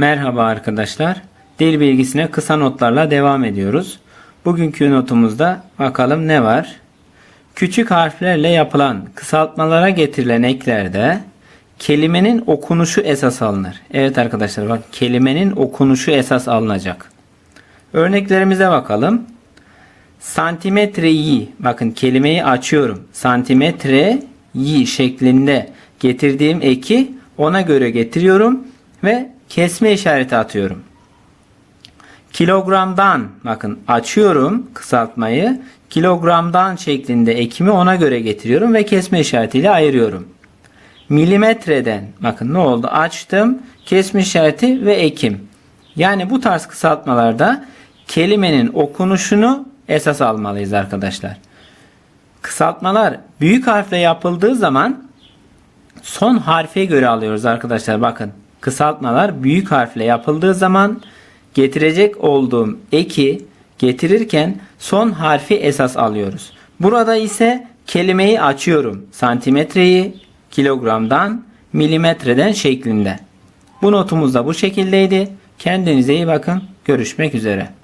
Merhaba arkadaşlar. Dil bilgisine kısa notlarla devam ediyoruz. Bugünkü notumuzda bakalım ne var? Küçük harflerle yapılan kısaltmalara getirilen eklerde kelimenin okunuşu esas alınır. Evet arkadaşlar bak kelimenin okunuşu esas alınacak. Örneklerimize bakalım. Santimetreyi bakın kelimeyi açıyorum. Santimetreyi şeklinde getirdiğim eki ona göre getiriyorum ve kesme işareti atıyorum. Kilogramdan bakın açıyorum kısaltmayı. Kilogramdan şeklinde ekimi ona göre getiriyorum ve kesme işaretiyle ayırıyorum. Milimetreden bakın ne oldu? Açtım, kesme işareti ve ekim. Yani bu tarz kısaltmalarda kelimenin okunuşunu esas almalıyız arkadaşlar. Kısaltmalar büyük harfle yapıldığı zaman son harfe göre alıyoruz arkadaşlar. Bakın kısaltmalar büyük harfle yapıldığı zaman getirecek olduğum eki getirirken son harfi esas alıyoruz. Burada ise kelimeyi açıyorum. Santimetreyi kilogramdan milimetreden şeklinde. Bu notumuz da bu şekildeydi. Kendinize iyi bakın. Görüşmek üzere.